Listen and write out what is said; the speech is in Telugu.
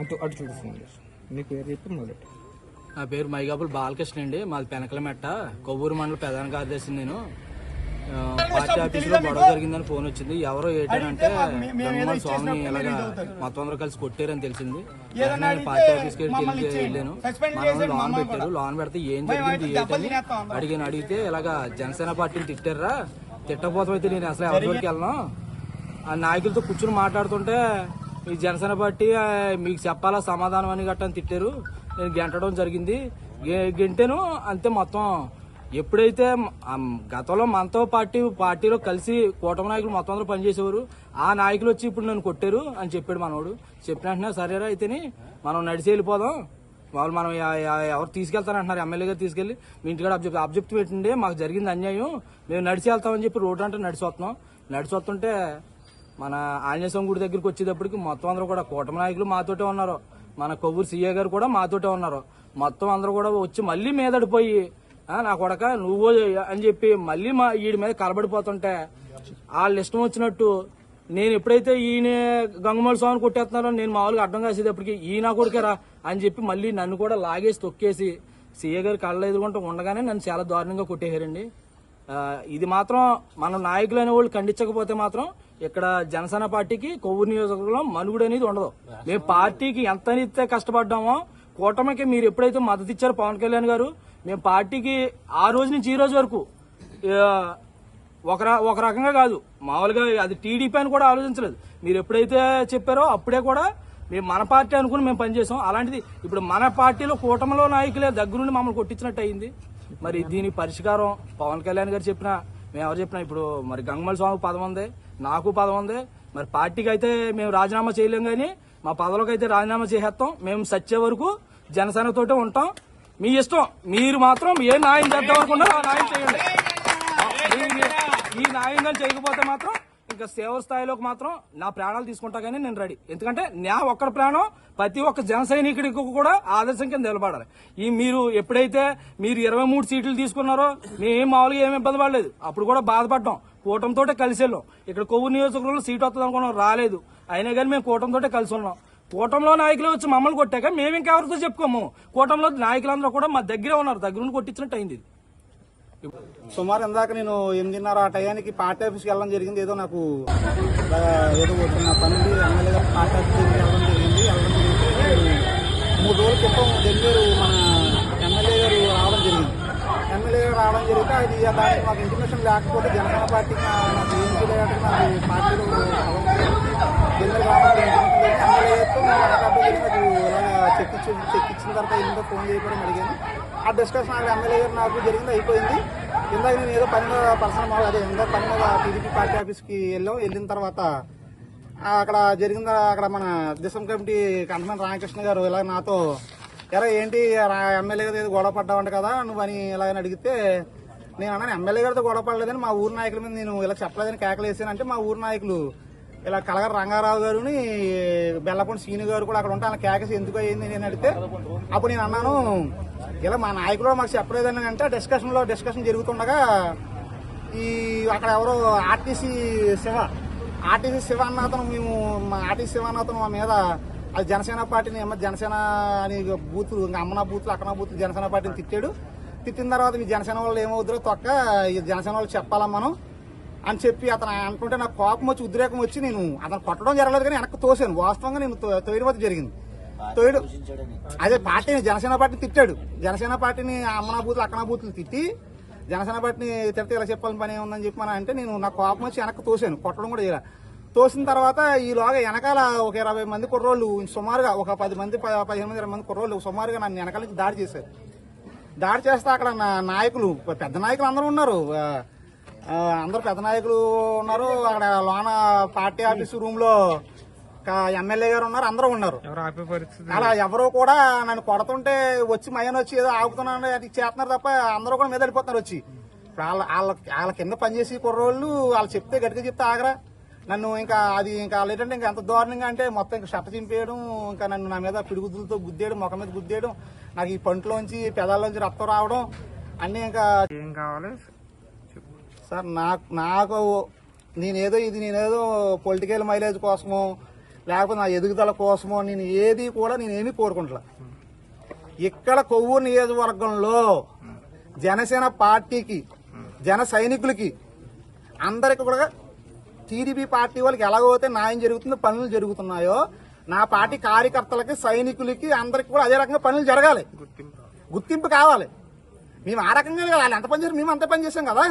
అటు అటు చూపిస్తుంది నీ పేరు చెప్పి మొదటి. నా పేరు మైగాపుల్ బాలకృష్ణ అండి. మాది పెనకలమెట్ట కొవ్వూరు మండల ప్రధాన కార్యదర్శి నేను. ఆ, పార్టీ ఆఫీసులో గొడవ జరిగిందని ఫోన్ వచ్చింది. ఎవరో ఏంటంటే గంగమ్మ స్వామిని ఇలాగా మొత్తం అందరూ కలిసి కొట్టారని తెలిసింది. నేను పార్టీ ఆఫీస్కి వెళ్ళి వెళ్ళాను. మనం లోన్ పెట్టారు లోన్ పెడితే ఏం జరిగింది ఏంటని అడిగాను. అడిగితే ఇలాగా జనసేన పార్టీని తిట్టారా? తిట్టకపోతే నేను అసలు ఎవరి వరకు వెళ్ళను. ఆ నాయకులతో కూర్చుని మాట్లాడుతుంటే ఈ జనసేన పార్టీ మీకు చెప్పాలా సమాధానం అని గట్టని అని తిట్టారు. నేను గెంటడం జరిగింది. గె- గెంటాను అంతే మొత్తం. ఎప్పుడైతే గతంలో మనతో పార్టీ పార్టీలో కలిసి కూటమి నాయకులు మొత్తం అందరూ పనిచేసేవారు ఆ నాయకులు వచ్చి ఇప్పుడు నన్ను కొట్టారు అని చెప్పాడు మనోడు. చెప్పిన వెంటనే సరేరా అయితేని మనం నడిచి వెళ్ళిపోదాం. వాళ్ళు మనం ఎవరు తీసుకెళ్తారంటున్నారు ఎమ్మెల్యే గారు తీసుకెళ్ళి మీ ఇంటికాడ అబ్జెక్ట్ అబ్జెక్ట్ పెట్టండి మాకు జరిగింది అన్యాయం. మేము నడిచి వెళ్తామని చెప్పి రోడ్డు అంటే నడిచి వస్తున్నాం. నడిచి వస్తుంటే మన ఆంజనేయ స్వామి గుడి దగ్గరికి వచ్చేటప్పటికి మొత్తం అందరూ కూడా కూటమి నాయకులు మాతోటే ఉన్నారు. మన కొవ్వూరు సీఏ గారు కూడా మాతోటే ఉన్నారు. మొత్తం అందరూ కూడా వచ్చి మళ్ళీ మీదడిపోయి నా కొడక నువ్వు అని చెప్పి మళ్ళీ మా వీడి మీద కలబడిపోతుంటే వాళ్ళు ఇష్టం వచ్చినట్టు నేను ఎప్పుడైతే ఈయన గంగమల స్వామిని కొట్టేస్తున్నారో నేను మామూలుగా అడ్డం కాసేటప్పటికి ఈయన కొడుకేరా అని చెప్పి మళ్ళీ నన్ను కూడా లాగేసి తొక్కేసి సీఏ గారు కళ్ళ ఎదుర్కొంటూ ఉండగానే నన్ను చాలా దారుణంగా కొట్టేశారండి. ఇది మాత్రం మన నాయకులు అనే వాళ్ళు ఖండించకపోతే మాత్రం ఇక్కడ జనసేన పార్టీకి కొవ్వూరు నియోజకవర్గంలో మనుగుడు అనేది ఉండదు. మేము పార్టీకి ఎంత ఇస్తే కష్టపడ్డామో కూటమికి మీరు ఎప్పుడైతే మద్దతు ఇచ్చారో పవన్ కళ్యాణ్ గారు మేము పార్టీకి ఆ రోజు నుంచి ఈ రోజు వరకు ఒక ఒక రకంగా కాదు. మామూలుగా అది టీడీపీ అని కూడా ఆలోచించలేదు. మీరు ఎప్పుడైతే చెప్పారో అప్పుడే కూడా మేము మన పార్టీ అనుకుని మేము పనిచేసాం. అలాంటిది ఇప్పుడు మన పార్టీలో కూటమిలో నాయకులే దగ్గరుండి మమ్మల్ని కొట్టించినట్టు అయింది. మరి దీని పరిష్కారం పవన్ కళ్యాణ్ గారు చెప్పినా మేము ఎవరు చెప్పినా ఇప్పుడు మరి గంగమల స్వామి పదం ఉంది. నాకు పదం ఉంది. మరి పార్టీకి అయితే మేము రాజీనామా చేయలేం కానీ మా పదవులకు అయితే రాజీనామా చేసేస్తాం. మేము సచ్చే వరకు జనసేనతోటే ఉంటాం. మీ ఇష్టం. మీరు మాత్రం ఏ న్యాయం చేద్దాం అనుకున్నారో ఆ న్యాయం చేయండి. ఈ- న్యాయంగా చేయకపోతే మాత్రం ఇంకా సేవ స్థాయిలోకి మాత్రం నా ప్రాణాలు తీసుకుంటా కానీ నేను రెడీ. ఎందుకంటే నా ఒక్కడి ప్రాణం ప్రతి ఒక్క జన సైనికుడికి కూడా ఆదర్శం కింద నిలబడాలి. ఈ మీరు ఎప్పుడైతే మీరు ఇరవై మూడు సీట్లు తీసుకున్నారో మేము మామూలుగా ఏమి ఇబ్బంది పడలేదు. అప్పుడు కూడా బాధపడ్డాం. కూటమితో కలిసి వెళ్ళాం. ఇక్కడ కొవ్వు నియోజకవర్గంలో సీట్ వస్తుంది అనుకున్నాం రాలేదు. అయినా కానీ మేము కూటమితో కలిసి ఉన్నాం. కూటంలో నాయకులు వచ్చి మమ్మల్ని కొట్టాక మేము ఇంకెవరితో చెప్పుకోము? కూటంలో నాయకులందరూ కూడా మా దగ్గరే ఉన్నారు. దగ్గర నుండి కొట్టించినట్టు అయింది సుమారు ఇందాక నేను ఎనిమిదిన్నర ఆ టయానికి పార్టీ ఆఫీస్కి వెళ్ళడం జరిగింది. ఏదో నాకు ఏదో చిన్న పని ఎమ్మెల్యేగా పార్టీ ఆఫీస్కి వెళ్ళడం జరిగింది. వెళ్ళడం జరిగింది. మూడు రోజుల క్రితం డెలివరీ మన ఎమ్మెల్యే గారు రావడం జరిగింది ఎమ్మెల్యే రావడం జరిగితే అది దానికి మాకు ఇన్ఫర్మేషన్ లేకపోతే జనసేన పార్టీ నా- నాకు ఏం నాకు పార్టీలో డెలివరీ రావడం మాట్లాడడం ఇలాగ చెక్ ఇచ్చి చెక్ ఇచ్చిన తర్వాత ఏంటో ఫోన్ చేయడం అడిగాను. ఆ డిస్కషన్ నాకు ఎమ్మెల్యే గారు నాకు జరిగింది అయిపోయింది. ఇందాక నేను ఏదో పని మీద పర్సనల్ మామూలు అదే ఇందాక పని మీద టీడీపీ పార్టీ ఆఫీస్కి వెళ్ళాం. వెళ్ళిన తర్వాత అక్కడ జరిగిందా అక్కడ మన దిశం కమిటీ కంటమని రామకృష్ణ గారు ఇలా నాతో ఎరా ఏంటి ఎమ్మెల్యే గారు ఏదో గొడవ పడ్డావంట కదా నువ్వు అని ఇలా అని అడిగితే నేను అన్నాను ఎమ్మెల్యే గారితో గొడవ పడలేదని మా ఊరు నాయకుల మీద నేను ఇలా చెప్పలేదని కేకలు వేసానంటే మా ఊరు నాయకులు ఇలా కలగర రంగారావు గారుని బెల్లపండి సీని గారు కూడా అక్కడ ఉంటే అలా కేకసి ఎందుకు అయ్యింది నేను అడిగితే అప్పుడు నేను అన్నాను ఇలా మా నాయకులు మాకు చెప్పలేదని అంటే డిస్కషన్లో డిస్కషన్ జరుగుతుండగా ఈ అక్కడ ఎవరో ఆర్టీసీ శివ ఆర్టీసీ శివ అన్నతను మేము మా ఆర్టీసీ శివ అన్నతను మా మీద అది జనసేన పార్టీని ఏమో జనసేన అని బూతులు ఇంకా అమ్మన బూతులు అక్కన బూతులు జనసేన పార్టీని తిట్టాడు. తిట్టిన తర్వాత మీ జనసేన వాళ్ళు ఏమవుతారో తొక్క ఈ జనసేన వాళ్ళు చెప్పాలా మనం అని చెప్పి అతను అనుకుంటే నాకు కోపం వచ్చి ఉద్రేకం వచ్చి నేను అతను కొట్టడం జరగలేదు కానీ వెనక్కి తోసాను వాస్తవంగా నేను తోయడం జరిగింది. తోయడు అదే పార్టీని జనసేన పార్టీని తిట్టాడు. జనసేన పార్టీని అమ్మనా బూతులు అక్కన బూతులు తిట్టి జనసేన పార్టీని తిడితే ఇలా చెప్పాలని పని ఏముందని చెప్పి మన అంటే నేను నాకు కోపం వచ్చి వెనక్కి తోసాను కొట్టడం కూడా చేయాలి. తోసిన తర్వాత ఈలోగా వెనకాల ఒక ఇరవై మంది కుర్రోళ్ళు సుమారుగా ఒక పది మంది పదిహేను మంది ఇరవై మంది కుర్రోళ్ళు సుమారుగా నన్ను వెనకాల నుంచి దాడి చేశారు. దాడి చేస్తే అక్కడ నా నాయకులు పెద్ద నాయకులు అందరూ ఉన్నారు. అందరూ పెద్ద నాయకులు ఉన్నారు. అక్కడ లోన పార్టీ ఆఫీస్ రూమ్లో ఎమ్మెల్యే గారు ఉన్నారు. అందరూ ఉన్నారు. అలా ఎవరో కూడా నన్ను కొడుతుంటే వచ్చి మయన వచ్చి ఏదో ఆగుతున్నాను అది చేస్తున్నారు తప్ప అందరూ కూడా మీద వెళ్ళిపోతున్నారు వచ్చి. వాళ్ళ వాళ్ళ వాళ్ళ కింద పనిచేసి కుర్రోళ్ళు వాళ్ళు చెప్తే గట్టిగా చెప్తే ఆగరా? నన్ను ఇంకా అది ఇంకా ఏంటంటే ఇంకా ఎంత దారుణంగా అంటే మొత్తం ఇంకా షట్ట చింపేయడం ఇంకా నన్ను నా మీద పిడుగుద్దులతో గుద్దేయడం ముఖం మీద గుద్దేయడం నాకు ఈ పంటలోంచి పెదాల్లోంచి రక్తం రావడం అన్నీ ఇంకా ఏం కావాలి? సార్ నాకు నాకు నేనేదో ఇది నేనేదో పొలిటికల్ మైలేజ్ కోసమో లేకపోతే నా ఎదుగుదల కోసమో నేను ఏది కూడా నేను ఏమీ కోరుకుంటా ఇక్కడ కొవ్వూరు నియోజకవర్గంలో జనసేన పార్టీకి జన సైనికులకి అందరికి కూడా టీడీపీ పార్టీ వాళ్ళకి ఎలాగైతే న్యాయం జరుగుతుందో పనులు జరుగుతున్నాయో నా పార్టీ కార్యకర్తలకి సైనికులకి అందరికి కూడా అదే రకంగా పనులు జరగాలి. గుర్తింపు కావాలి. మేము ఆ రకంగా వాళ్ళు ఎంత పని చేశారు మేము అంత పని చేశాం కదా?